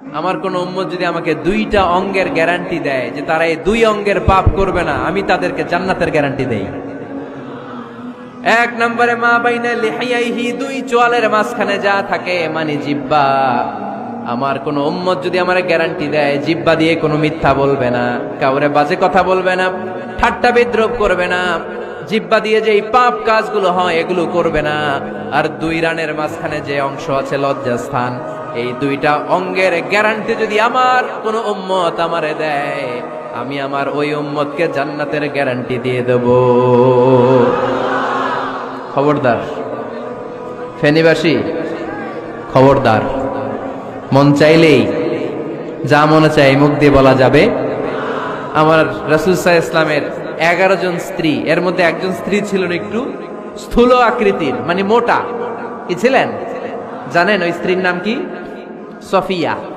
আমার কোন উম্মত যদি আমাকে দুইটা অঙ্গের গ্যারান্টি দেয় যে তারা এই দুই অঙ্গের পাপ করবে না, আমি তাদেরকে জান্নাতের গ্যারান্টি দেই। এক নম্বরে মা বাইনা লিহাইহি দুই চোয়ালের মাঝখানে যা থাকে মানে জিব্বা। আমার কোন উম্মত যদি আমার গ্যারান্টি দেয়, জিব্বা দিয়ে কোনো মিথ্যা বলবে না, কাউরে বাজে কথা বলবে না, ঠাট্টা বিদ্রোপ করবে না, জিব্বা দিয়ে যে পাপ কাজগুলো হয় এগুলো করবে না। আর দুই রানের মাঝখানে যে অংশ আছে লজ্জাস্থান এই দুইটা অঙ্গের গ্যারান্টি যদি আমার কোন উম্মত আমারে দেয়, আমি আমার ওই উম্মতকে জান্নাতের গ্যারান্টি দিয়ে দেবো। খবরদার। ফেনীবাসী, খবরদার। মন চাইলেই, যা মনে চাই মুখ দিয়ে বলা যাবে। আমার রাসুলসাহ ইসলামের এগারো জন স্ত্রী, এর মধ্যে একজন স্ত্রী ছিলেন একটু স্থূল আকৃতির মানে মোটা। কি ছিলেন? জানেন ওই স্ত্রীর নাম কি? Sofía.